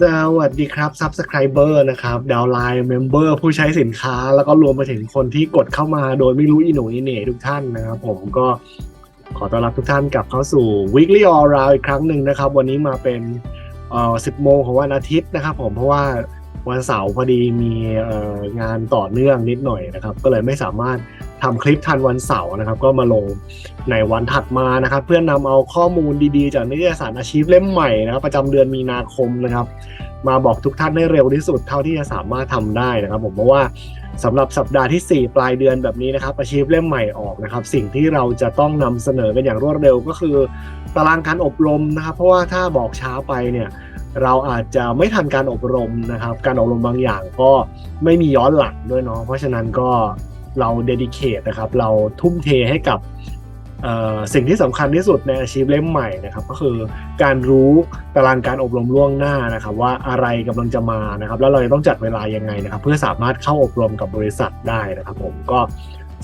สวัสดีครับ Subscriber นะครับดาวไลน์เมมเบอร์ผู้ใช้สินค้า แล้วก็รวมไปถึงคนที่กดเข้ามาโดยไม่รู้อีหนูอีเหน่ทุกท่านนะครับผมก็ขอต้อนรับทุกท่านกลับเข้าสู่ Weekly All Round อีกครั้งหนึ่งนะครับ วันนี้มาเป็นเอ่อ10 โมงของวันอาทิตย์นะครับผมเพราะว่าวันเสาร์พอดีมีงานต่อเนื่องนิดหน่อยนะครับ ก็เลยไม่สามารถ ทำคลิปทันวันเสาร์นะครับ ก็มาลงในวันถัดมานะครับ เพื่อนนำเอาข้อมูลดีๆ จากนิตยสารอาชีพเล่มใหม่นะครับ ประจำเดือนมีนาคมนะครับ มาบอกทุกท่านให้เร็วที่สุดเท่าที่จะสามารถทำได้นะครับ ผมเพราะว่าสำหรับสัปดาห์ที่ 4 ปลายเดือนแบบนี้นะครับอาชีพเล่มใหม่ออกนะครับ สิ่งที่เราจะต้องนำเสนอกันอย่างรวดเร็วก็คือ ตารางการอบรมนะครับ เพราะว่าถ้าบอกช้าไปเนี่ยเราอาจจะไม่ทันการอบรมนะครับ การอบรมบางอย่างก็ไม่มีย้อนหลังด้วยเนาะเพราะฉะนั้นก็ เราเดดิเคทนะครับ เราทุ่มเทให้กับสิ่งที่สำคัญที่สุดในอาชีพเล่มใหม่นะครับ ก็คือการรู้ตารางการอบรมล่วงหน้านะครับ ว่าอะไรกำลังจะมานะครับ แล้วเราจะต้องจัดเวลายังไงนะครับ เพื่อสามารถเข้าอบรมกับบริษัทได้นะครับ ผมก็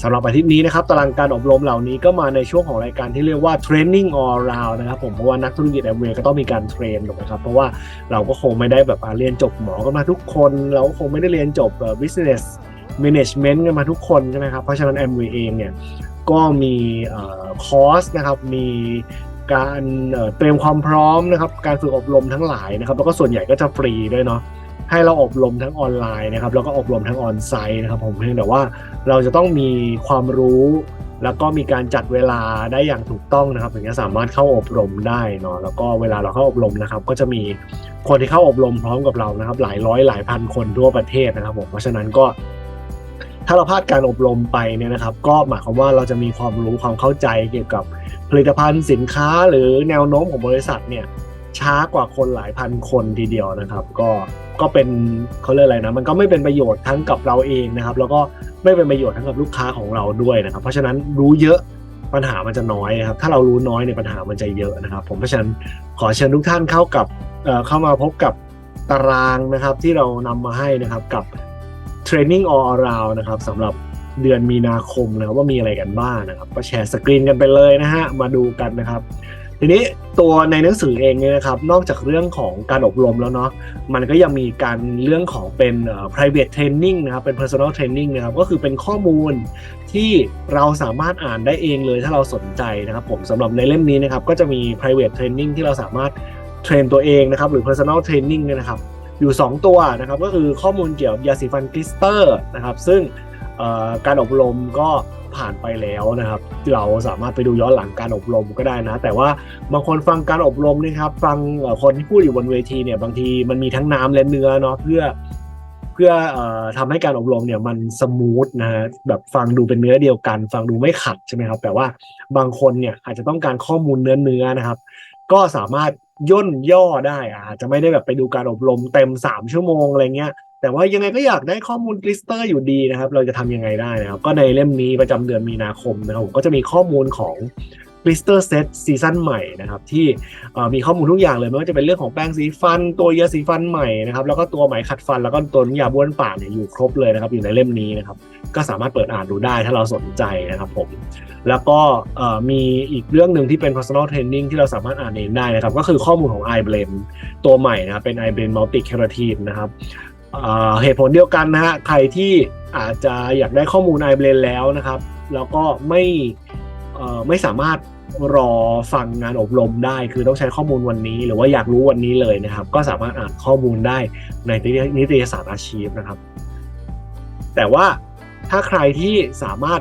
สำหรับอาทิตย์นี้นะครับตารางการอบรมเหล่านี้ก็มาในช่วงของรายการที่เรียกว่า training all round นะครับผมเพราะว่านักธุรกิจแอมเวย์ก็ต้องมีการเทรนถูกไหมครับเพราะว่าเราก็คงไม่ได้แบบเรียนจบหมอกันมาทุกคน เราก็คงไม่ได้เรียนจบ เอ่อ business management กันมาทุกคนใช่ไหมครับ เพราะฉะนั้นแอมเวย์เองเนี่ยก็มีอคอร์สนะครับมีการเอ่อเตรียมความพร้อมนะครับการฝึกอบรมทั้งหลายนะครับ แล้วก็ส่วนใหญ่ก็จะฟรีด้วยเนาะให้เราอบรมทั้งออนไลน์นะครับ แล้วก็อบรมทั้งออนไซต์นะครับ ผมเพียงแต่ว่าเราจะต้องมีความรู้ แล้วก็มีการจัดเวลาได้อย่างถูกต้องนะครับถึงจะสามารถเข้าอบรมได้เนาะแล้วก็เวลาเราเข้าอบรมนะครับ ก็จะมีคนที่เข้าอบรมพร้อมกับเรานะครับ หลายร้อยหลายพันคนทั่วประเทศนะครับผมเพราะฉะนั้นก็ ถ้าเราพลาดการอบรมไปเนี่ยนะครับ ก็หมายความว่าเราจะมีความรู้ความเข้าใจเกี่ยวกับผลิตภัณฑ์สินค้าหรือแนวโน้มของบริษัทเนี่ยช้ากว่าคนหลายพันคนทีเดียวนะครับ ก็ก็เป็นเขาเรียกอะไรนะมันก็ไม่เป็นประโยชน์ทั้งกับเราเองนะครับ แล้วก็ไม่เป็นประโยชน์ทั้งกับลูกค้าของเราด้วยนะครับ เพราะฉะนั้นรู้เยอะปัญหามันจะน้อยครับ ถ้าเรารู้น้อยเนี่ยปัญหามันจะเยอะนะครับ ผมเพราะฉะนั้นขอเชิญทุกท่านเข้ากับเเข้ามาพบกับตารางนะครับที่เรานำมาให้นะครับกับ Training All Around นะครับสำหรับเดือนมีนาคมนะครับว่ามีอะไรกันบ้างนะครับ ก็แชร์สกรีนกันไปเลยนะฮะมาดูกันนะครับ ทีนี้ตัวในหนังสือเองเนี่ยนะครับนอกจากเรื่องของการอบรมแล้วเนาะมันก็ยังมีการเรื่องของเป็น private training นะครับเป็น personal training นะครับก็คือเป็นข้อมูลที่เราสามารถอ่านได้เองเลยถ้าเราสนใจนะครับผมสำหรับในเล่มนี้นะครับก็จะมี private training ที่เราสามารถเทรนตัวเองนะครับหรือ personal training เนี่ยนะครับ อยู่ 2 ตัวนะครับก็คือข้อมูลเกี่ยวกับยาสีฟันคริสเตอร์นะครับซึ่งการอบรมก็ผ่านไปแล้วนะครับ เราสามารถไปดูย้อนหลังการอบรมก็ได้นะ แต่ว่าบางคนฟังการอบรมนี่ครับ ฟังคนที่พูดอยู่บนเวทีเนี่ยบางทีมันมีทั้งน้ำและเนื้อเนาะเพื่อเพื่อออทำให้การอบรมเนี่ยมันสมูทนะฮะแบบฟังดูเป็นเนื้อเดียวกัน ฟังดูไม่ขัดใช่ไหมครับ แต่ว่าบางคนเนี่ยอาจจะต้องการข้อมูลเนื้อเนื้อนะครับ ก็สามารถ ย่นย่อได้อาจจะไม่ได้แบบไปดูการอบรมเต็มสามชั่วโมงอะไรเงี้ยแต่ว่ายังไงก็อยากได้ข้อมูลกลิสเตอร์อยู่ดีนะครับ เราจะทำยังไงได้นะครับ ก็ในเล่มนี้ประจำเดือนมีนาคมนะครับผมก็จะมีข้อมูลของ ลิสเตอร์เซตซีซั่นใหม่นะครับที่มีข้อมูลทุกอย่างเลยไม่ว่าจะเป็นเรื่องของแป้งสีฟัน ตัวยาสีฟันใหม่นะครับแล้วก็ตัวไหมขัดฟัน แล้วก็ตัวน้ำยาบ้วนปากเนี่ยอยู่ครบเลยนะครับอยู่ในเล่มนี้นะครับก็สามารถเปิดอ่านดูได้ถ้าเราสนใจนะครับผมแล้วก็มีอีกเรื่องหนึ่งที่เป็น personal training ที่เราสามารถอ่านเองได้นะครับก็คือข้อมูลของ i blend ตัวใหม่นะครับเป็น i blend multi keratin นะครับเหตุผลเดียวกันนะฮะใครที่อาจจะอยากได้ข้อมูล i blend แล้วนะครับ แล้วก็ไม่ไม่สามารถ รอฟังงานอบรมได้ คือต้องใช้ข้อมูลวันนี้ หรือว่าอยากรู้วันนี้เลยนะครับ ก็สามารถอ่านข้อมูลได้ในนิตยสารอาชีพนะครับ แต่ว่าถ้าใครที่สามารถ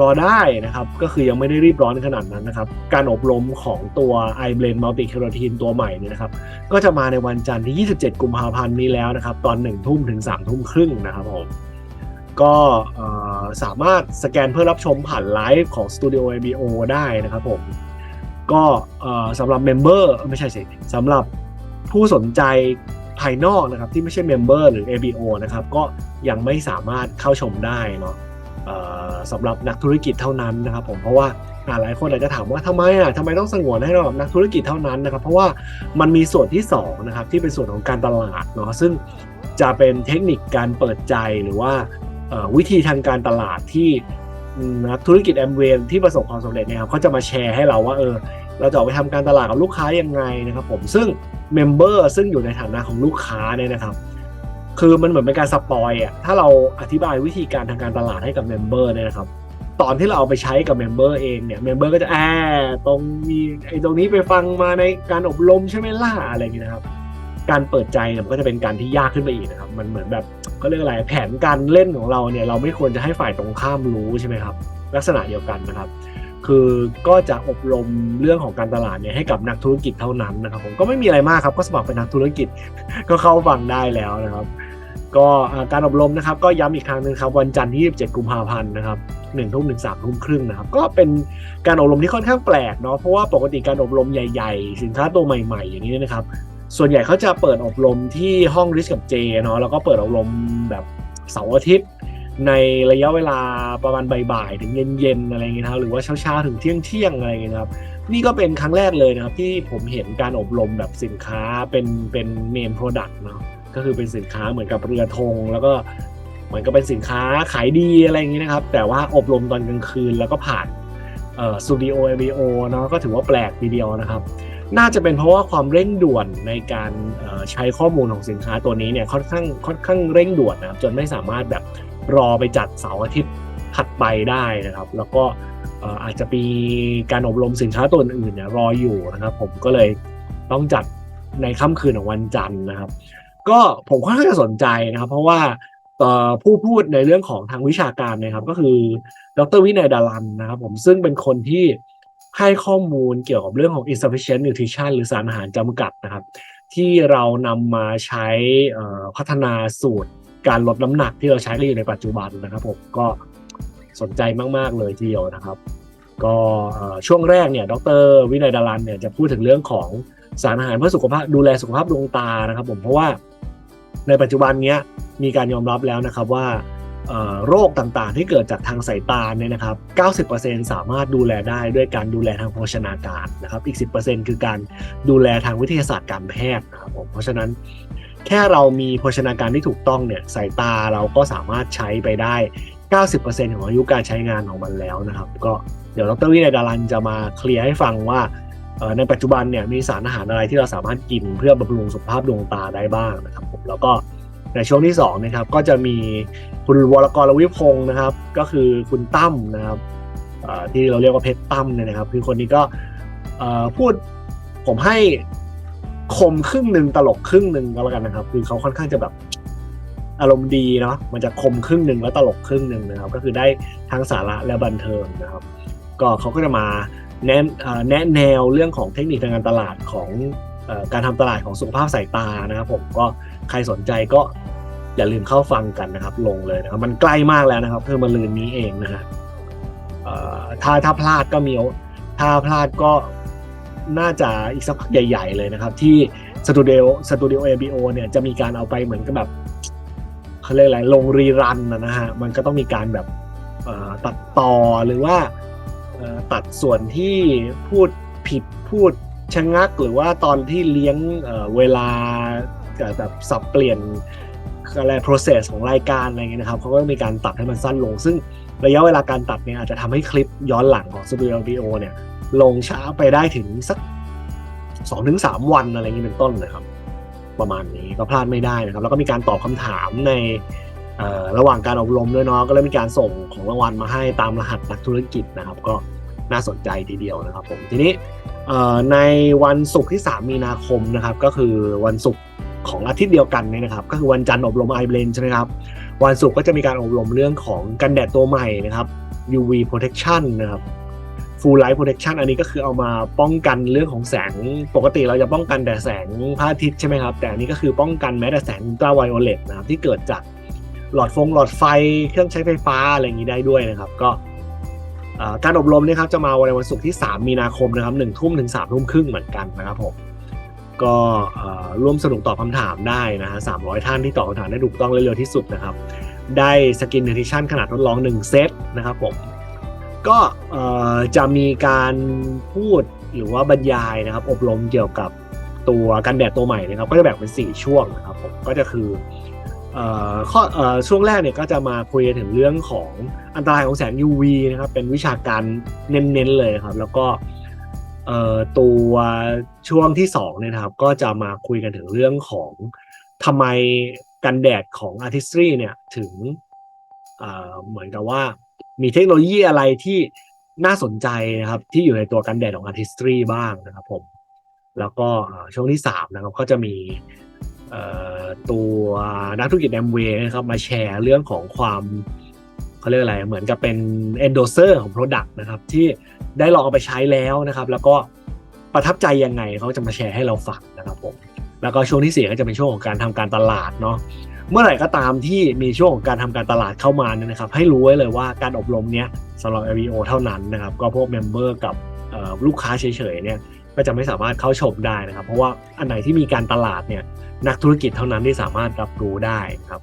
รอได้นะครับ ก็คือยังไม่ได้รีบร้อนขนาดนั้นนะครับ การอบรมของตัว i b l e n Multi Keratin ตัวใหม่เนี่ยนะครับ ก็จะมาในวันจันทร์ที่ 27 กุมภาพันธ์นี้แล้วนะครับ ตอน1ทุ่มถึง3ทุ่มครึ่งนะครับผม ก็สามารถสแกนเพื่อรับชมผ่านไลฟ์ของ Studio ABO ได้นะครับผม ก็สำหรับเมมเบอร์ไม่ใช่สิสำหรับผู้สนใจภายนอกนะครับที่ไม่ใช่เมมเบอร์หรือ ABO นะครับก็ยังไม่สามารถเข้าชมได้เนาะสำหรับนักธุรกิจเท่านั้นนะครับผมเพราะว่าหลายคนอาจจะถามว่าทำไมอะทำไมต้องสงวนให้เราบบนักธุรกิจเท่านั้นนะครับ เพราะว่ามันมีส่วนที่สองนะครับที่เป็นส่วนของการตลาดเนาะซึ่งจะเป็นเทคนิคการเปิดใจหรือว่า วิธีทางการตลาดที่นักธุรกิจแอมเวย์ที่ประสบความสำเร็จเนี่ยครับเขาจะมาแชร์ให้เราว่าเออเราจะออกไปทำการตลาดกับลูกค้ายังไงนะครับผมซึ่งเมมเบอร์ซึ่งอยู่ในฐานะของลูกค้าเนี่ยนะครับ คือมันเหมือนเป็นการสปอยอะถ้าเราอธิบายวิธีการทางการตลาดให้กับเมมเบอร์เนี่ยนะครับตอนที่เราเอาไปใช้กับเมมเบอร์เองเนี่ยเมมเบอร์ก็จะแอบตรงมีไอ้ตรงนี้ไปฟังมาในการอบรมใช่ไหมล่ะอะไรอย่างเงี้ยนะครับ การเปิดใจมันก็จะเป็นการที่ยากขึ้นไปอีกนะครับ มันเหมือนแบบ ก็เรียกอะไรแผนการเล่นของเราเนี่ยเราไม่ควรจะให้ฝ่ายตรงข้ามรู้ใช่ไหมครับ ลักษณะเดียวกันนะครับ คือก็จะอบรมเรื่องของการตลาดเนี่ยให้กับนักธุรกิจเท่านั้นนะครับ ผมก็ไม่มีอะไรมากครับก็สมัครเป็นนักธุรกิจก็เข้าฟังได้แล้วนะครับ ก็การอบรมนะครับ ก็ย้ำอีกครั้งหนึ่งครับวันจันทร์ที่ 27 กุมภาพันธ์นะครับหนึ่งทุ่มถึงสามทุ่มครึ่งนะครับ ก็เป็นการอบรมที่ค่อนข้างแปลกเนาะเพราะว่าปกติการอบรมใหญ่ ๆ สินค้าตัวใหม่ ๆ อย่างนี้นะครับ ส่วนใหญ่เขาจะเปิดอบรมที่ห้องริสกับเจเนาะแล้วก็เปิดอบรมแบบเสาร์อาทิตย์ ในระยะเวลาประมาณบ่ายๆถึงเย็นๆอะไรเงี้ยนะหรือว่าเช้าๆถึงเที่ยงๆอะไรเงี้ยนะครับนี่ก็เป็นครั้งแรกเลยนะครับที่ผมเห็นการอบรมแบบสินค้าเป็นเป็นเมนโปรดักต์เนาะก็คือเป็นสินค้าเหมือนกับเรือธงแล้วก็เหมือนกับเป็นสินค้าขายดีอะไรอย่างนี้นะครับ แต่ว่าอบรมตอนกลางคืนแล้วก็ผ่านเอ่อสตูดิโอเอวีโอเนาะก็ถือว่าแปลกทีเดียวนะครับ น่าจะเป็นเพราะว่าความเร่งด่วนในการใช้ข้อมูลของสินค้าตัวนี้เนี่ยค่อนข้างค่อนข้างเร่งด่วนนะครับจนไม่สามารถแบบรอไปจัดเสาร์อาทิตย์ถัดไปได้นะครับ แล้วก็อาจจะมีการอบรมสินค้าตัวอื่นเนี่ยรออยู่นะครับ ผมก็เลยต้องจัดในค่ำคืนของวันจันทร์นะครับ ก็ผมค่อนข้างจะสนใจนะครับ เพราะว่าผู้พูดในเรื่องของทางวิชาการนะครับ ก็คือดรวินัยดารันนะครับ ผมซึ่งเป็นคนที่ ให้ข้อมูลเกี่ยวกับเรื่องของ insufficient nutrition หรือสารอาหารจำกัดนะครับ ที่เรานำมาใช้พัฒนาสูตรการลดน้ำหนักที่เราใช้กันอยู่ในปัจจุบันนะครับผมก็สนใจมาก ๆ เลยทีเดียวนะครับ ก็ช่วงแรกเนี่ยดรวินัยดารันเนี่ยจะพูดถึงเรื่องของสารอาหารเพื่อสุขภาพดูแลสุขภาพดวงตานะครับผมเพราะว่าในปัจจุบันเนี้ยมีการยอมรับแล้วนะครับว่า โรคต่างๆ ที่เกิดจากทางสายตาเนี่ยนะครับ 90%สามารถดูแลได้ด้วยการดูแลทางโภชนาการนะครับ อีก 10%คือการดูแลทางวิทยาศาสตร์การแพทย์นะครับผมเพราะฉะนั้นแค่เรามีโภชนาการที่ถูกต้องเนี่ยสายตาเราก็สามารถใช้ไปได้ 90%ของอายุการใช้งานของมันแล้วนะครับ ก็เดี๋ยวดรวินัยดารันจะมาเคลียร์ให้ฟังว่าในปัจจุบันเนี่ยมีสารอาหารอะไรที่เราสามารถกินเพื่อบำรุงสุขภาพดวงตาได้บ้างนะครับผมแล้วก็ ในช่วงที่2นะครับก็จะมีคุณวรกรวิพงศ์นะครับ ก็คือคุณตั้มนะครับที่เราเรียกว่าเพชรตั้มเนี่ยนะครับ คือคนนี้ก็พูดผมให้คมครึ่งหนึ่งตลกครึ่งหนึ่งก็แล้วกันนะครับ คือเขาค่อนข้างจะแบบอารมณ์ดีเนาะมันจะคมครึ่งหนึ่งแล้วตลกครึ่งหนึ่งนะครับ ก็คือได้ทั้งสาระและบันเทิงนะครับ ก็เขาก็จะมาแนะแนะแนวเรื่องของเทคนิคทางการตลาดของอการทำตลาดของสุขภาพสายตานะครับ ผมก็ ใครสนใจก็อย่าลืมเข้าฟังกันนะครับ ลงเลยนะครับ มันใกล้มากแล้วนะครับเพิ่มมาลืนนี้เองนะฮะถ้าถ้าพลาดก็มีถ้าพลาดก็น่าจะอีกสักพักใหญ่ ๆ เลยนะครับ ที่สตูดิโอสตูดิโอเอบีโอเนี่ยจะมีการเอาไปเหมือนกับแบบเขาเรียกอะไรลงรีรันนะฮะมันก็ต้องมีการแบบตัดต่อหรือว่าตัดส่วนที่พูดผิดพูดชะงัก หรือว่าตอนที่เลี้ยงเวลา แบบสับเปลี่ยนอะไร process ของรายการอะไรเงี้ยนะครับเขาก็มีการตัดให้มันสั้นลง ซึ่งระยะเวลาการตัดเนี่ยอาจจะทำให้คลิปย้อนหลังของ Studio VO เนี่ยลงช้าไปได้ถึงสักสองถึงสามวันอะไรเงี้ยเป็นต้นนะครับ ประมาณนี้ก็พลาดไม่ได้นะครับ แล้วก็มีการตอบคำถามในระหว่างการอบรมด้วยเนาะก็เลยมีการส่งของรางวัลมาให้ตามรหัสนักธุรกิจนะครับ ก็น่าสนใจทีเดียวนะครับผมทีนี้ในวันศุกร์ที่ 3 มีนาคมนะครับ ก็คือวันศุกร์ ของอาทิตย์เดียวกันเนี่ยนะครับ ก็คือวันจันทร์อบรม i b l e n ใช่ไหมครับ วันศุกร์ก็จะมีการอบรมเรื่องของกันแดดตัวใหม่นะครับ UV protection นะครับ full light protection อันนี้ก็คือเอามาป้องกันเรื่องของแสงปกติเราจะป้องกันแต่แสงพระอาทิตย์ใช่ไหมครับ แต่อันนี้ก็คือป้องกันแม้แต่แสงอุลตราไวโอเลตนะครับที่เกิดจากหลอดฟงหลอดไฟเครื่องใช้ไฟฟ้าอะไรอย่างนี้ได้ด้วยนะครับก็การอบรมเนะครับจะมาวันวันศุกร์ที่ 3 มีนาคมนะครับหนึ่งทุ่มถึงสามทุ่มครึ่งเหมือนกันนะครับผม ก็ร่วมสนุกตอบคำถามได้นะฮะสามร้อยท่านที่ตอบคำถามได้ถูกต้องและเร็วที่สุดนะครับ ได้สกินนิทิชั่นขนาดทดลอง 1 เซตนะครับผม ก็จะมีการพูดหรือว่าบรรยายนะครับ อบรมเกี่ยวกับตัวกันแดดตัวใหม่นะครับ ก็จะแบ่งเป็น 4 ช่วงนะครับผม ก็จะคือข้อช่วงแรกเนี่ยก็จะมาคุยถึงเรื่องของอันตรายของแสง UV นะครับ เป็นวิชาการเน้นๆเลยครับ แล้วก็ ตัวช่วงที่สองเนี่ยนะครับ ก็จะมาคุยกันถึงเรื่องของทำไมกันแดดของ Artistry เนี่ยถึงเเหมือนกับว่ามีเทคโนโลยีอะไรที่น่าสนใจนะครับ ที่อยู่ในตัวกันแดดของ Artistry บ้างนะครับผม แล้วก็ช่วงที่สามนะครับก็จะมีตัวนักธุรกิจแอมเวย์นะครับมาแชร์เรื่องของความเขาเรียกอะไรเหมือนกับเป็น endorser ของ Product นะครับที่ ได้ลองเอาไปใช้แล้วนะครับ แล้วก็ประทับใจยังไงเขาจะมาแชร์ให้เราฟังนะครับผมแล้วก็ช่วงที่สี่ก็จะเป็นช่วงของการทำการตลาดเนาะเมื่อไหร่ก็ตามที่มีช่วงของการทำการตลาดเข้ามาเนี่ยนะครับ ให้รู้ไว้เลยว่าการอบรมเนี้ยสำหรับ LVO เท่านั้นนะครับ ก็พวกเมมเบอร์กับลูกค้าเฉยๆเนี่ยก็จะไม่สามารถเข้าชมได้นะครับ เพราะว่าอันไหนที่มีการตลาดเนี่ยนักธุรกิจเท่านั้นที่สามารถรับรู้ได้ครับ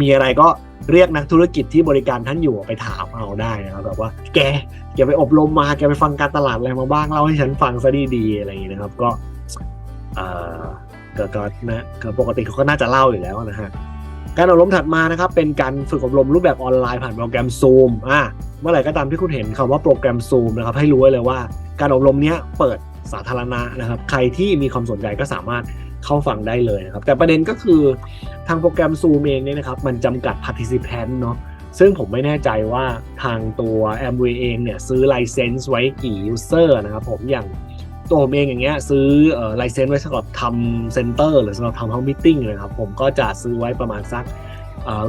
มีอะไรก็เรียกนักธุรกิจที่บริการท่านอยู่ไปถามเอาได้นะครับแบบว่าแกแกไปอบรมมาแกไปฟังการตลาดอะไรมาบ้างเล่าให้ฉันฟังซะดีๆอะไรอย่างนี้นะครับ ก็เอ่อก็ก็นะก็ปกติเขาก็น่าจะเล่าอยู่แล้วนะฮะการอบรมถัดมานะครับ เป็นการฝึกอบรมรูปแบบออนไลน์ผ่านโปรแกรม Zoom อะเมื่อไหร่ก็ตามที่คุณเห็นคำว่าโปรแกรม Zoom นะครับ ให้รู้ไว้เลยว่า การอบรมเนี้ยเปิดสาธารณะนะครับ ใครที่มีความสนใจก็สามารถ เข้าฟังได้เลยนะครับ แต่ประเด็นก็คือทางโปรแกรม Zoom เองเนี่ยนะครับ มันจำกัด participant เนาะซึ่งผมไม่แน่ใจว่าทางตัว a m w a y เองเนี่ยซื้อ license ไว้กี่ user นะครับผมอย่างตัวผมเองอย่างเงี้ยซื้อเอ่อ license ไว้สำหรับทำเซ็นเตอร์หรือสำหรับทำ house meeting นะครับผมก็จะซื้อไว้ประมาณสัก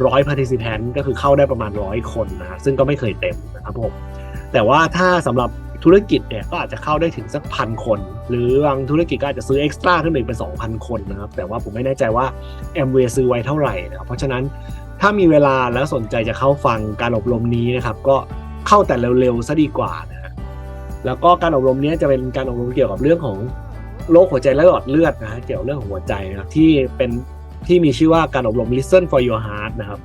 ร้อย participant ก็คือเข้าได้ประมาณร้อยคนนะฮะซึ่งก็ไม่เคยเต็มนะครับผมแต่ว่าถ้าสำหรับ ธุรกิจเนี่ยก็อาจจะเข้าได้ถึงสักพันคน หรือบางธุรกิจก็อาจจะซื้อเอ็กซ์ตร้าขึ้นไปเป็น 2,000 คนนะครับ แต่ว่าผมไม่แน่ใจว่า m w a y ซื้อไว้เท่าไหร่นะครับ เพราะฉะนั้นถ้ามีเวลาแล้วสนใจจะเข้าฟังการอบรมนี้นะครับ ก็เข้าแต่เร็วๆซะดีกว่านะฮะแล้วก็การอบรมนี้จะเป็นการอบรมเกี่ยวกับเรื่องของโรคหัวใจและหลอดเลือดนะฮะเกี่ยวกับเรื่องของหัวใจนะครับที่เป็นที่มีชื่อว่าการอบรม Listen for your heart นะครับ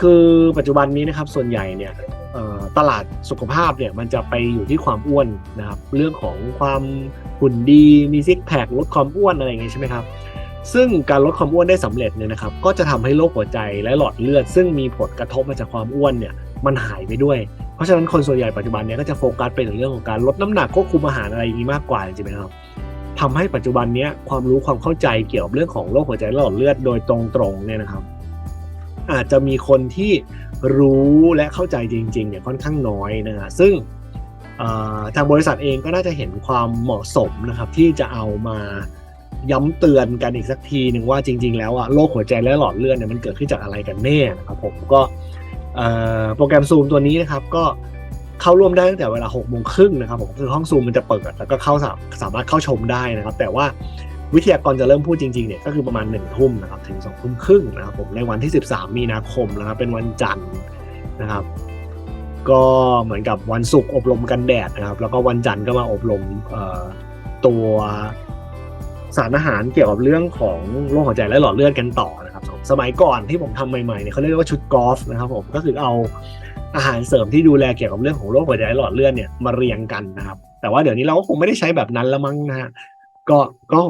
คือปัจจุบันนี้นะครับส่วนใหญ่เนี่ยตลาดสุขภาพเนี่ยมันจะไปอยู่ที่ความอ้วนนะครับเรื่องของความหุ่นดีมีซิกแพคลดความอ้วนอะไรอย่างเงี้ยใช่ไหมครับซึ่งการลดความอ้วนได้สำเร็จเนี่ยนะครับก็จะทำให้โรคหัวใจและหลอดเลือด ซึ่งมีผลกระทบมาจากความอ้วนเนี่ยมันหายไปด้วย เพราะฉะนั้นคนส่วนใหญ่ปัจจุบันเนี่ยก็จะโฟกัสไปถึงเรื่องของการลดน้ำหนักควบคุมอาหารอะไรอย่างนี้มากกว่าจริงไหมครับทำให้ปัจจุบันเนี้ยความรู้ความเข้าใจเกี่ยวกับเรื่องของโรคหัวใจและหลอดเลือดโดยตรงๆเนี่ยนะครับ อาจจะมีคนที่รู้และเข้าใจจริงๆเนี่ยค่อนข้างน้อยนะฮะซึ่งทางบริษัทเองก็น่าจะเห็นความเหมาะสมนะครับที่จะเอามาย้ำเตือนกันอีกสักทีหนึ่งว่าจริง ๆ แล้วอะโรคหัวใจและหลอดเลือดเนี่ยมันเกิดขึ้นจากอะไรกันแน่นะครับผมก็โปรแกรมซูมตัวนี้นะครับก็เข้าร่วมได้ตั้งแต่เวลา6กโมงครึ่งนะครับผมคือห้องซูมมันจะเปิดแล้วก็เข้าสามารถเข้าชมได้นะครับ แต่ว่า วิทยากรจะเริ่มพูดจริงๆเนี่ยก็คือประมาณ1นึ่ทุ่มนะครับถึง2องทุ่มครึ่งนะครับผมในวันที่ 13 มีนาคมนะครับเป็นวันจันทร์นะครับ ก็เหมือนกับวันศุกร์อบรมกันแดดนะครับ แล้วก็วันจันทร์ก็มาอบรมตัวสารอาหารเกี่ยวกับเรื่องของโรคหัวใจและหลอดเลือดกันต่อนะครับ สมัยก่อนที่ผมทำใหม่ๆเนี่ยเขาเรียกว่าชุดกอล์ฟนะครับผมก็คือเอาอาหารเสริมที่ดูแลเกี่ยวกับเรื่องของโรคหัวใจและหลอดเลือดเนี่ยมาเรียงกันนะครับ แต่ว่าเดี๋ยวนี้เราก็คงไม่ได้ใช้แบบนั้นล้วมั้งนะฮะก็ก็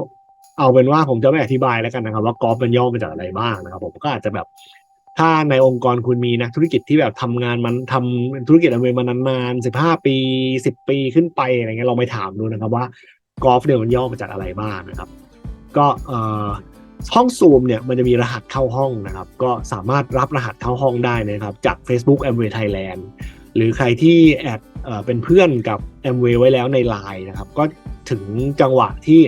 เอาเป็นว่าผมจะไม่อธิบายแล้วกันนะครับว่ากอล์ฟมันย่อมาจากอะไรบ้างนะครับ ผมก็อาจจะแบบถ้าในองค์กรคุณมีนักธุรกิจที่แบบทำงานมันทำธุรกิจอเมริมานานๆสิบห้าปีสิบปีขึ้นไปอะไรเงี้ยเราไปถามดูนะครับว่ากอล์ฟเนี่ยมันย่อมาจากอะไรบ้างนะครับ ก็เอ่อห้องซูมเนี่ยมันจะมีรหัสเข้าห้องนะครับ ก็สามารถรับรหัสเข้าห้องได้นะครับ จาก Facebook a m w a y Thailand หรือใครที่แอดเป็นเพื่อนกับ a m w a y ไว้แล้วใน Line นะครับ ก็ถึงจังหวะที่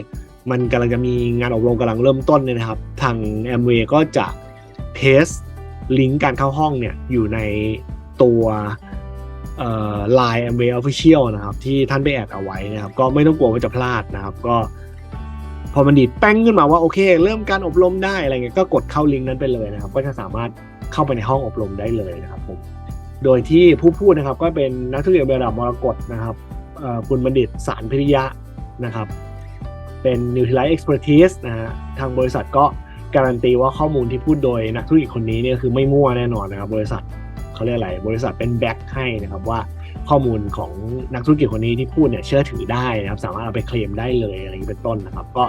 มันกำลังจะมีงานอบรมกำลังเริ่มต้นเนี่ยนะครับ ทาง a m w a y ก็จะเพสลิงก์การเข้าห้องเนี่ยอยู่ในตัวไลน์ a m w a y Official นะครับ ที่ท่านไปแอดเอาไว้นะครับ ก็ไม่ต้องกลัวว่าจะพลาดนะครับ ก็ พอมันดีดแป้งขึ้นมาว่าโอเค เริ่มการอบรมได้อะไรเงี้ยก็กดเข้าลิงก์นั้นไปเลยนะครับ ก็จะสามารถเข้าไปในห้องอบรมได้เลยนะครับผมโดยที่ผู้พูดนะครับ ก็เป็นนักธุรกิจระดับมรกตนะครับคุณบัณฑิตสารพิริยะนะครับ เป็น n u t r i l i z e Expertise นะฮะทางบริษัทก็การันตีว่าข้อมูลที่พูดโดยนักธุรกิจคนนี้เนี่ยคือไม่มั่วแน่นอนนะครับ บริษัทเขาเรียกอะไรบริษัทเป็นแบ็กให้นะครับว่าข้อมูลของนักธุรกิจคนนี้ที่พูดเนี่ยเชื่อถือได้นะครับสามารถเอาไปเคลมได้เลยอะไรอย่างนี้เป็นต้นนะครับ ก็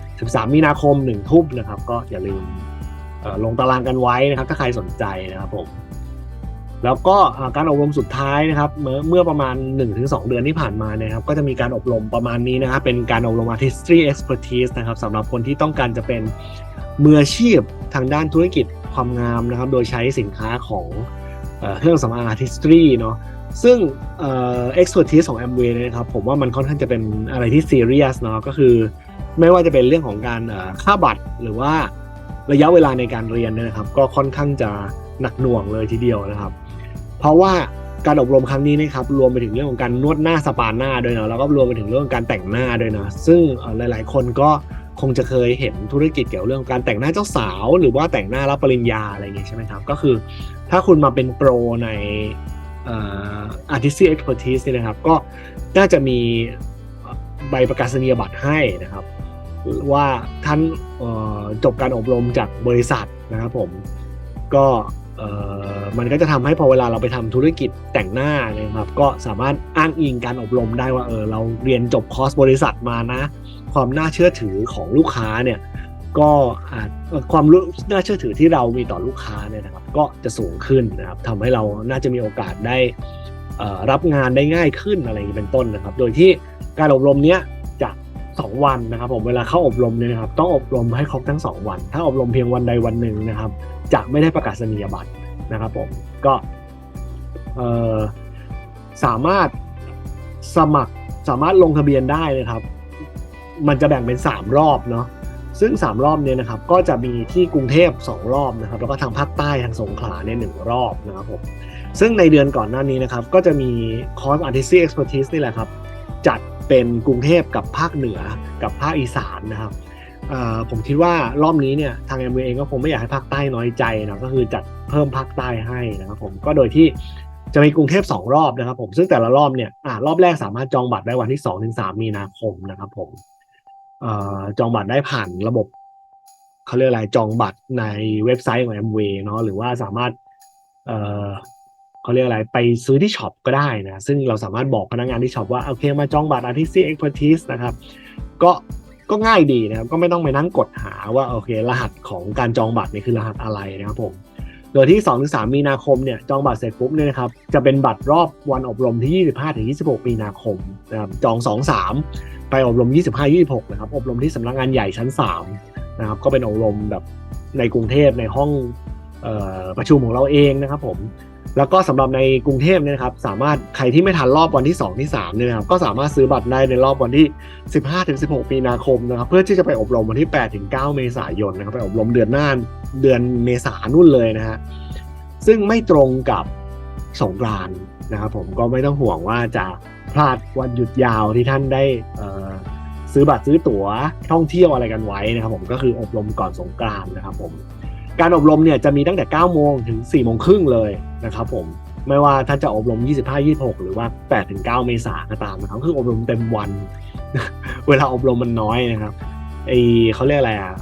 13 มีนาคม1ทุ่มนะครับ ก็อย่าลืมลงตารางกันไว้นะครับ ถ้าใครสนใจนะครับผม แล้วก็การอบรมสุดท้ายนะครับเมื่อประมาณ 1-2 เดือนที่ผ่านมาเนี่ยครับ ก็จะมีการอบรมประมาณนี้นะครับ เป็นการอบรม artistry expertise นะครับสำหรับคนที่ต้องการจะเป็นมืออาชีพทางด้านธุรกิจความงามนะครับ โดยใช้สินค้าของเอเครื่องสำอาง artistry เนาะซึ่งเอ่อ expertise ของ Amway เนยนะครับผมว่ามันค่อนข้างจะเป็นอะไรที่ serious เนาะก็คือไม่ว่าจะเป็นเรื่องของการค่าบัตรหรือว่าระยะเวลาในการเรียนเนี่ยนะครับ ก็ค่อนข้างจะหนักหน่วงเลยทีเดียวนะครับ เพราะว่าการอบรมครั้งนี้นะครับรวมไปถึงเรื่องของการนวดหน้าสปาหน้าด้วยนะแล้วก็รวมไปถึงเรื่องการแต่งหน้าด้วยนะซึ่งหลาย ๆ คนก็คงจะเคยเห็นธุรกิจเกี่ยวกับเรื่องการแต่งหน้าเจ้าสาว หรือว่าแต่งหน้ารับปริญญาอะไรอย่างเงี้ยใช่ไหมครับก็คือถ้าคุณมาเป็นโปรในเอ่อ artistic expertise เนี่ยนะครับก็น่าจะมีใบประกาศนียบัตรให้นะครับ ว่าท่านจบการอบรมจากบริษัทนะครับผมก็ มันก็จะทำให้พอเวลาเราไปทำธุรกิจแต่งหน้านะครับก็สามารถอ้างอิงการอบรมได้ว่าเออเราเรียนจบคอร์สบริษัทมานะ ความน่าเชื่อถือของลูกค้าเนี่ยก็อาจความน่าเชื่อถือที่เรามีต่อลูกค้าเนี่ยนะครับ ก็จะสูงขึ้นนะครับทำให้เราน่าจะมีโอกาสได้รับงานได้ง่ายขึ้นอะไรเป็นต้นนะครับ โดยที่การอบรมเนี้ย 2 วันนะครับผมเวลาเข้าอบรมเนี่ยนะครับต้องอบรมให้ครบทั้ง 2 วัน ถ้าอบรมเพียงวันใดวันหนึ่งนะครับจะไม่ได้ประกาศนียบัตรนะครับผมก็สามารถสมัครสามารถลงทะเบียนได้นะครับ มันจะแบ่งเป็น 3 รอบเนาะซึ่ง 3 รอบเนี่ยนะครับก็จะมีที่กรุงเทพ 2 รอบนะครับแล้วก็ทางภาคใต้ทางสงขลาเนี่ยหนึ่งรอบนะครับผมซึ่งในเดือนก่อนหน้านี้นะครับก็จะมีคอร์ส artistic expertise นี่แหละครับจัด เป็นกรุงเทพกับภาคเหนือกับภาคอีสานนะครับผมคิดว่ารอบนี้เนี่ยทาง m อเองก็คงไม่อยากให้ภาคใต้น้อยใจนะก็คือจัดเพิ่มภาคใต้ให้นะครับผมก็โดยที่จะมีกรุงเทพ2รอบนะครับผมซึ่งแต่ละรอบเนี่ยอรอบแรกสามารถจองบัตรได้วันที่2ถึง3มีนาคมนะครับผมออจองบัตรได้ผ่านระบบเขาเรียกอะไรจองบัตรในเว็บไซต์ของ m อเนาะหรือว่าสามารถ เขาเรียกอะไรไปซื้อที่ช็อปก็ได้นะ ซึ่งเราสามารถบอกพนักงานที่ช็อปว่าโอเคมาจองบัตร Artistic Expertise นะครับ ก็ก็ง่ายดีนะครับ ก็ไม่ต้องไปนั่งกดหาว่าโอเค รหัสของการจองบัตรนี่คือรหัสอะไรนะครับผมโดยที่ 2-3 มีนาคมเนี่ยจองบัตรเสร็จปุ๊บเนี่ยนะครับจะเป็นบัตรรอบวันอบรมที่ 25-26 มีนาคมนะครับจอง 2-3 ไปอบรม 25-26 นะครับ อบรมที่สำนักงานใหญ่ชั้น 3 นะครับ ก็เป็นอบรมแบบในกรุงเทพในห้องออประชุมของเราเองนะครับผม แล้วก็สำหรับในกรุงเทพเนี่ยนะครับสามารถใครที่ไม่ทันรอบวันที่ 2 ที่3เนี่ยนะครับก็สามารถซื้อบัตรได้ในรอบวันที่ 15ถึง16 มีนาคมนะครับเพื่อที่จะไปอบรมวันที่8ถึง9เมษายนนะครับไปอบรมเดือนหน้าเดือนเมษานู่นเลยนะฮะซึ่งไม่ตรงกับสงกรานนะครับผมก็ไม่ต้องห่วงว่าจะพลาดวันหยุดยาวที่ท่านได้ซื้อบัตรซื้อตั๋วท่องเที่ยวอะไรกันไว้นะครับผมก็คืออบรมก่อนสงกรานนะครับผม การอบรมเนี่ยจะมีตั้งแต่ 9 โมงถึง 4 โมงครึ่งเลยนะครับผมไม่ว่าท่านจะอบรม 25 26 หรือว่า 8 ถึง 9 เมษายนก็ตามนะครับคืออบรมเต็มวัน เวลาอบรมมันน้อยนะครับไอเขาเรียกอะไรอะ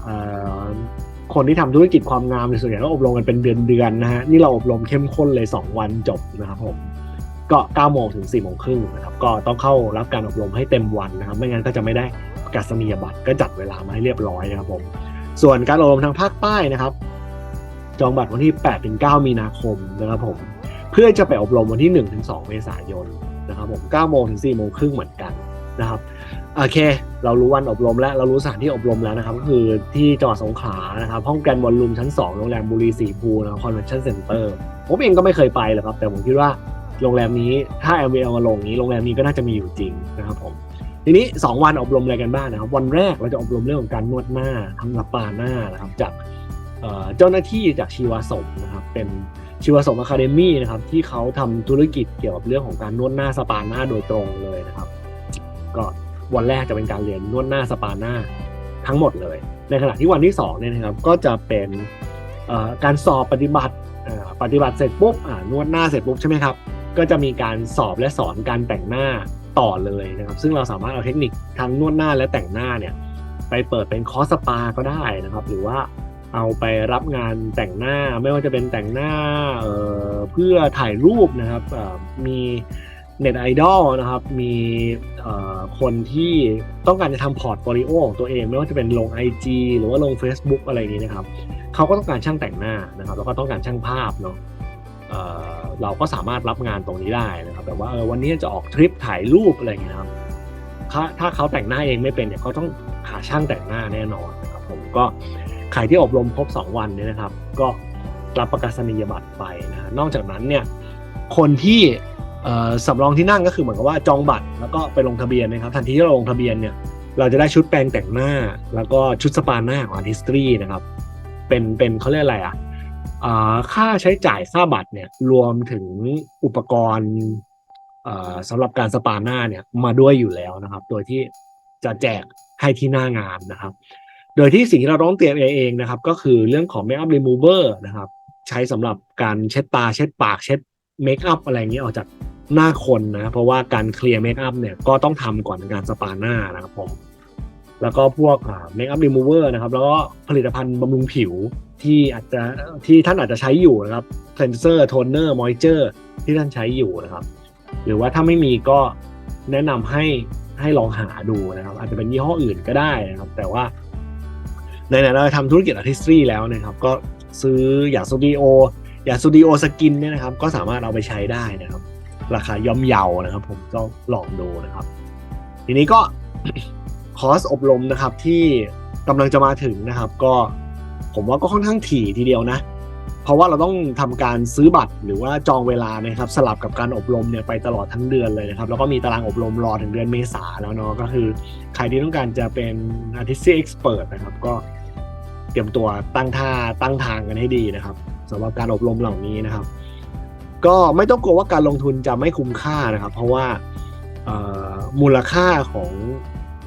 คนที่ทำธุรกิจความงามในส่วนใหญ่ก็อบรมกันเป็นเดือนๆนะฮะนี่เราอบรมเข้มข้นเลย 2 วันจบนะครับผมก็ 9 โมงถึง 4 โมงครึ่งนะครับก็ต้องเข้ารับการอบรมให้เต็มวันนะครับ ไม่งั้นก็จะไม่ได้กาศนียบัตรก็จัดเวลามาให้เรียบร้อยนะครับผมส่วนการอบรมทางภาคใต้นะครับ จองบัตรวันที่ 8 ถึง 9 มีนาคมนะครับผม เพื่อจะไปอบรมวันที่ 1 ถึง 2 เมษายนนะครับผม 9 โมงถึง 4 โมงครึ่งเหมือนกันนะครับ โอเค เรารู้วันอบรมแล้วเรารู้สถานที่อบรมแล้วนะครับ ก็คือที่จังหวัดสงขลานะครับ ห้องแกรนด์วอลลุ่มชั้น 2 โรงแรมบุรีสีภูนะครับคอนเวนชั่นเซ็นเตอร์ ผมเองก็ไม่เคยไปเลยครับ แต่ผมคิดว่าโรงแรมนี้ถ้า l อ l มาลงนี้ โรงแรมนี้ก็น่าจะมีอยู่จริงนะครับผมทีนี้ 2 วันอบรมอะไรกันบ้างนะครับ วันแรกเราจะอบรมเรื่องของการนวดหน้าทำสปาหน้านะครับจาก เจ้าหน้าที่จากชีวสมนะครับเป็นชีวสมอะคาเดมี่นะครับที่เขาทำธุรกิจเกี่ยวกับเรื่องของการนวดหน้าสปาหน้าโดยตรงเลยนะครับ ก็วันแรกจะเป็นการเรียนนวดหน้าสปาหน้าทั้งหมดเลย ในขณะที่วันที่2เนี่ยนะครับก็จะเป็นการสอบปฏิบัติปฏิบัติเสร็จปุ๊บนวดหน้าเสร็จปุ๊บใช่ไหมครับก็จะมีการสอบและสอนการแต่งหน้าต่อเลยนะครับ ซึ่งเราสามารถเอาเทคนิคทั้งนวดหน้าและแต่งหน้าเนี่ยไปเปิดเป็นคอร์สสปาก็ได้นะครับ หรือว่า เอาไปรับงานแต่งหน้าไม่ว่าจะเป็นแต่งหน้าเเพื่อถ่ายรูปนะครับมีเน็ตไอดอลนะครับมีคนที่ต้องการจะทำพอร์ตโฟลิโอของตัวเองไม่ว่าจะเป็นลง IG หรือว่าลง Facebook อะไรอย่างนี้นะครับเขาก็ต้องการช่างแต่งหน้านะครับแล้วก็ต้องการช่างภาพเนาะเเราก็สามารถรับงานตรงนี้ได้นะครับแบบว่าเออวันนี้จะออกทริปถ่ายรูปอะไรอย่างเงี้ยครับถ้าถ้าเขาแต่งหน้าเองไม่เป็นเนี่ยเขาต้องหาช่างแต่งหน้าแน่นอนนะครับผมก็ ใครที่อบรมครบ 2 วันเนี่ยนะครับ ก็รับประกาศนียบัตรไปนะนอกจากนั้นเนี่ยคนที่สำรองที่นั่งก็คือเหมือนกับว่าจองบัตรแล้วก็ไปลงทะเบียนนะครับ ทันทีที่เราลงทะเบียนเนี่ยเราจะได้ชุดแปรงแต่งหน้า แล้วก็ชุดสปาหน้าของ Artistry นะครับ เป็นเป็นเขาเรียกอะไรอะอ่าค่าใช้จ่ายค่าบัตรเนี่ยรวมถึงอุปกรณ์สำหรับการสปาหน้าเนี่ยมาด้วยอยู่แล้วนะครับ โดยที่จะแจกให้ที่หน้างานนะครับ โดยที่สิ่งที่เราต้องเตรียมเองนะครับ ก็คือเรื่องของ Makeup Remover นะครับ ใช้สำหรับการเช็ดตาเช็ดปากเช็ดเมคอัพอะไรอย่างนี้ออกจากหน้าคนนะ เพราะว่าการเคลียร์เมคอัพเนี่ยก็ต้องทำก่อนการสปาหน้านะครับผมแล้วก็พวกเมคอัพรีมูเวอร์นะครับ แล้วก็ผลิตภัณฑ์บำรุงผิวที่อาจจะที่ท่านอาจจะใช้อยู่นะครับเคลนเซอร์โทนเนอร์มอยเจอร์ที่ท่านใช้อยู่นะครับ หรือว่าถ้าไม่มีก็แนะนำให้ให้ลองหาดูนะครับ อาจจะเป็นยี่ห้ออื่นก็ได้นะครับ แต่ว่า ในไหนเราทำธุรกิจอาร์ติสตรีแล้วนะครับ ก็ซื้ออย่างสตูดิโออย่างสตูดิโอสกินเนี่ยนะครับ ก็สามารถเอาไปใช้ได้นะครับ ราคาย่อมเยานะครับ ผมต้องลองดูนะครับ ทีนี้ก็คอร์สอบรมนะครับที่กำลังจะมาถึงนะครับ ก็ผมว่าก็ค่อนข้างถี่ทีเดียวนะ เพราะว่าเราต้องทำการซื้อบัตรหรือว่าจองเวลานะครับสลับกับการอบรมเนี่ยไปตลอดทั้งเดือนเลยนะครับแล้วก็มีตารางอบรมรอถึงเดือนเมษาแล้วเนาะก็คือใครที่ต้องการจะเป็น artistic expert นะครับก็เตรียมตัวตั้งท่าตั้งทางกันให้ดีนะครับสำหรับการอบรมเหล่านี้นะครับ ก็ไม่ต้องกลัวว่าการลงทุนจะไม่คุ้มค่านะครับ เพราะว่ามูลค่าของ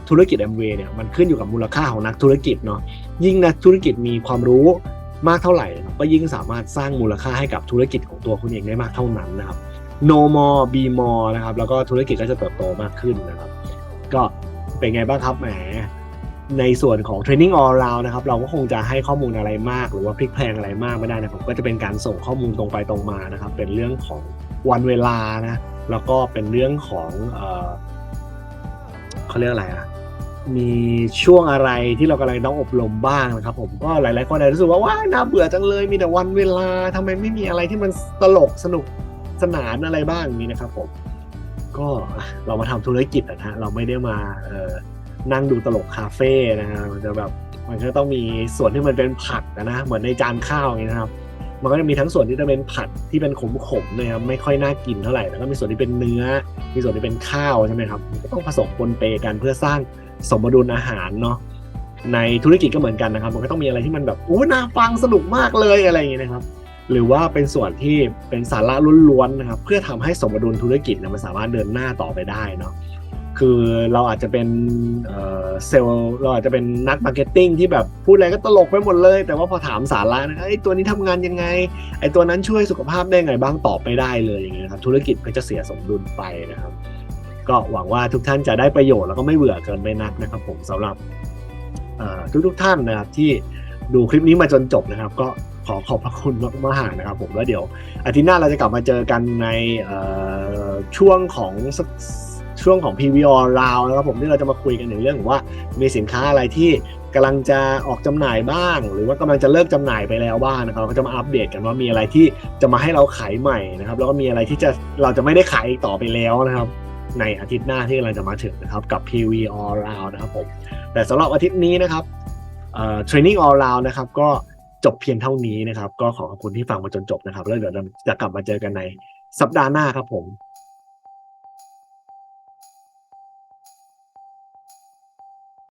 ธุรกิจ m w เนี่ยมันขึ้นอยู่กับมูลค่าของนักธุรกิจเนาะยิ่งนักธุรกิจมีความรู้ มากเท่าไหร่นะครับก็ยิ่งสามารถสร้างมูลค่าให้กับธุรกิจของตัวคุณเองได้มากเท่านั้นนะครับ no more be more นะครับแล้วก็ธุรกิจก็จะเติบโตมากขึ้นนะครับ ก็เป็นไงบ้างครับแหมในส่วนของ training all round นะครับเราก็คงจะให้ข้อมูลอะไรมาก หรือว่าพลิกแพลงอะไรมากไม่ได้นะผมก็จะเป็นการส่งข้อมูลตรงไปตรงมานะครับ เป็นเรื่องของวันเวลานะแล้วก็เป็นเรื่องของเอ่อเขาเรียกอะไรอะ มีช่วงอะไรที่เรากำลังต้องอบรมบ้างนะครับผมก็หลาย ๆ คนอาจจะรู้สึกว่าว้าน่าเบื่อจังเลยมีแต่วันเวลาทำไมไม่มีอะไรที่มันตลกสนุกสนานอะไรบ้างนี้นะครับผมก็เรามาทำธุรกิจนะฮะเราไม่ได้มาเอ่อนั่งดูตลกคาเฟ่นะฮะมันจะแบบมันก็ต้องมีส่วนที่มันเป็นผักอะนะเหมือนในจานข้าวอย่างนี้นะครับ มันก็จะมีทั้งส่วนที่จะเป็นผัดที่เป็นขมๆนะครับไม่ค่อยน่ากินเท่าไหร่แล้วก็มีส่วนที่เป็นเนื้อ มีส่วนที่เป็นข้าวใช่ไหมครับก็ต้องผสมปนเปกันเพื่อสร้างสมดุลอาหารเนาะในธุรกิจก็เหมือนกันนะครับ มันก็ต้องมีอะไรที่มันแบบโอ้น่าฟังสนุกมากเลยอะไรอย่างเงี้ยนะครับ หรือว่าเป็นส่วนที่เป็นสาระล้วนๆนะครับ เพื่อทำให้สมดุลธุรกิจนี่ยมันสามารถเดินหน้าต่อไปได้เนาะ คือเราอาจจะเป็นเซลล์เราอาจจะเป็นนักมาร์เก็ตติ้งที่แบบพูดอะไรก็ตลกไปหมดเลย แต่ว่าพอถามสาระนะไอ้ตัวนี้ทำงานยังไง ไอ้ตัวนั้นช่วยสุขภาพได้ไงบ้างตอบไม่ได้เลยอย่างเงี้ยครับธุรกิจก็จะเสียสมดุลไปนะครับ ก็หวังว่าทุกท่านจะได้ประโยชน์แล้วก็ไม่เบื่อเกินไปนักนะครับ ผมสำหรับทุกทุกๆท่านนะครับที่ดูคลิปนี้มาจนจบนะครับ ก็ขอขอบพระคุณมากๆนะครับผมแล้วเดี๋ยวอาทิตย์หน้าเราจะกลับมาเจอกันในช่วงของ ช่วงของ PVR ราวนะครับผมที่เราจะมาคุยกันถึงเรื่องของว่า มีสินค้าอะไรที่กำลังจะออกจำหน่ายบ้าง หรือว่ากำลังจะเลิกจำหน่ายไปแล้วบ้างนะครับเราก็จะมาอัปเดตกันว่ามีอะไรที่จะมาให้เราขายใหม่นะครับแล้วก็มีอะไรที่จะเราจะไม่ได้ขายต่อไปแล้วนะครับ ในอาทิตย์หน้าที่กำลังจะมาถึงนะครับกับ PV All Round นะครับผมแต่สำหรับอาทิตย์นี้นะครับเอ่อ Training All Round นะครับก็จบเพียงเท่านี้นะครับ ก็ขอขอบคุณที่ฟังมาจนจบนะครับ แล้วเดี๋ยวเราจะกลับมาเจอกันในสัปดาห์หน้าครับผม